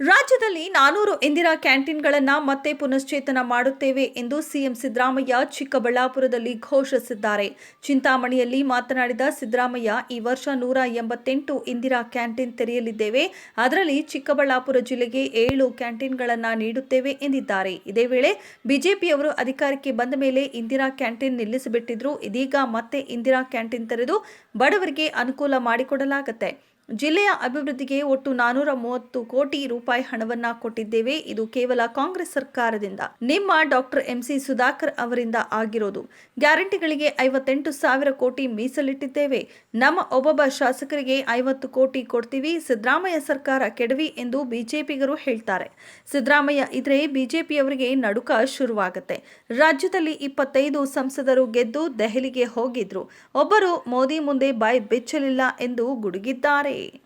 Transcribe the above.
ರಾಜ್ಯದಲ್ಲಿ ನಾನೂರು ಇಂದಿರಾ ಕ್ಯಾಂಟೀನ್ಗಳನ್ನು ಮತ್ತೆ ಪುನಶ್ಚೇತನ ಮಾಡುತ್ತೇವೆ ಎಂದು ಸಿಎಂ ಸಿದ್ದರಾಮಯ್ಯ ಚಿಕ್ಕಬಳ್ಳಾಪುರದಲ್ಲಿ ಘೋಷಿಸಿದ್ದಾರೆ. ಚಿಂತಾಮಣಿಯಲ್ಲಿ ಮಾತನಾಡಿದ ಸಿದ್ದರಾಮಯ್ಯ, ಈ ವರ್ಷ ನೂರ ಎಂಬತ್ತೆಂಟು ಇಂದಿರಾ ಕ್ಯಾಂಟೀನ್ ತೆರೆಯಲಿದ್ದೇವೆ. ಅದರಲ್ಲಿ ಚಿಕ್ಕಬಳ್ಳಾಪುರ ಜಿಲ್ಲೆಗೆ ಏಳು ಕ್ಯಾಂಟೀನ್ಗಳನ್ನು ನೀಡುತ್ತೇವೆ ಎಂದಿದ್ದಾರೆ. ಇದೇ ವೇಳೆ ಬಿಜೆಪಿಯವರು ಅಧಿಕಾರಕ್ಕೆ ಬಂದ ಮೇಲೆ ಇಂದಿರಾ ಕ್ಯಾಂಟೀನ್ ನಿಲ್ಲಿಸಿಬಿಟ್ಟಿದ್ರು. ಇದೀಗ ಮತ್ತೆ ಇಂದಿರಾ ಕ್ಯಾಂಟೀನ್ ತೆರೆದು ಬಡವರಿಗೆ ಅನುಕೂಲ ಮಾಡಿಕೊಡಲಾಗುತ್ತೆ. ಜಿಲ್ಲೆಯ ಅಭಿವೃದ್ಧಿಗೆ ಒಟ್ಟು ನಾನೂರ ಮೂವತ್ತು ಕೋಟಿ ರೂಪಾಯಿ ಹಣವನ್ನ ಕೊಟ್ಟಿದ್ದೇವೆ. ಇದು ಕೇವಲ ಕಾಂಗ್ರೆಸ್ ಸರ್ಕಾರದಿಂದ. ನಿಮ್ಮ ಡಾಕ್ಟರ್ ಎಂಸಿ ಸುಧಾಕರ್ ಅವರಿಂದ ಆಗಿರೋದು. ಗ್ಯಾರಂಟಿಗಳಿಗೆ ಐವತ್ತೆಂಟು ಸಾವಿರ ಕೋಟಿ ಮೀಸಲಿಟ್ಟಿದ್ದೇವೆ. ನಮ್ಮ ಒಬ್ಬೊಬ್ಬ ಶಾಸಕರಿಗೆ ಐವತ್ತು ಕೋಟಿ ಕೊಡ್ತೀವಿ. ಸಿದ್ದರಾಮಯ್ಯ ಸರ್ಕಾರ ಕೆಡವಿ ಎಂದು ಬಿಜೆಪಿಗರು ಹೇಳ್ತಾರೆ. ಸಿದ್ದರಾಮಯ್ಯ ಇದ್ರೆ ಬಿಜೆಪಿಯವರಿಗೆ ನಡುಕ ಶುರುವಾಗುತ್ತೆ. ರಾಜ್ಯದಲ್ಲಿ ಇಪ್ಪತ್ತೈದು ಸಂಸದರು ಗೆದ್ದು ದೆಹಲಿಗೆ ಹೋಗಿದ್ರು. ಒಬ್ಬರು ಮೋದಿ ಮುಂದೆ ಬಾಯಿ ಬೆಚ್ಚಲಿಲ್ಲ ಎಂದು ಗುಡುಗಿದ್ದಾರೆ. right.